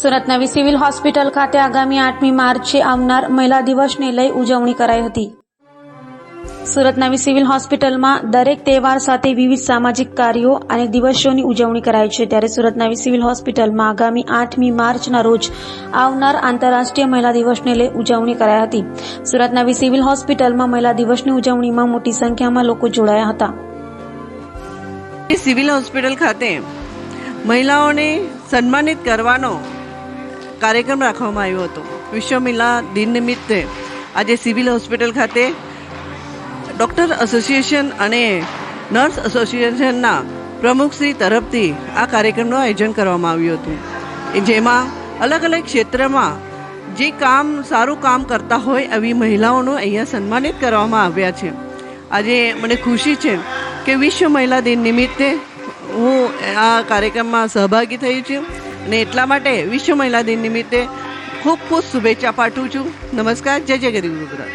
સુરત નવી civil hospital ખાતે આગામી આઠમી માર્ચે આવનાર મહિલા દિવસને લઈ ઉજવણી કરાઈ હતી. સુરત નવી સિવિલ હોસ્પિટલમાં દરેક તહેવાર સાથે વિવિધ સામાજિક કાર્યો અને દિવસોની ઉજવણી કરાય છે. ત્યારે સુરત નવી સિવિલ હોસ્પિટલમાં આગામી આઠમી માર્ચના રોજ આવનાર આંતરરાષ્ટ્રીય મહિલા દિવસને લઈ ઉજવણી કરાઈ હતી. સુરત નવી સિવિલ હોસ્પિટલમાં મહિલા દિવસની ઉજવણીમાં મોટી સંખ્યામાં લોકો જોડાયા હતા. સિવિલ હોસ્પિટલ ખાતે મહિલાઓને સન્માનિત કરવાનો કાર્યક્રમ રાખવામાં આવ્યો હતો. વિશ્વ મહિલા દિન નિમિત્તે આજે સિવિલ હોસ્પિટલ ખાતે ડૉક્ટર એસોસિએશન અને નર્સ એસોસિએશનના પ્રમુખશ્રી તરફથી આ કાર્યક્રમનું આયોજન કરવામાં આવ્યું હતું. જેમાં અલગ અલગ ક્ષેત્રમાં જે કામ સારું કામ કરતા હોય એવી મહિલાઓનું અહીંયા સન્માનિત કરવામાં આવ્યા છે. આજે મને ખુશી છે કે વિશ્વ મહિલા દિન નિમિત્તે હું આ કાર્યક્રમમાં સહભાગી થઈ છું. અને એટલા માટે વિશ્વ મહિલા દિન નિમિત્તે ખૂબ ખૂબ શુભેચ્છા પાઠવું છું. નમસ્કાર, જય જય ગરીબ ગુજરાત.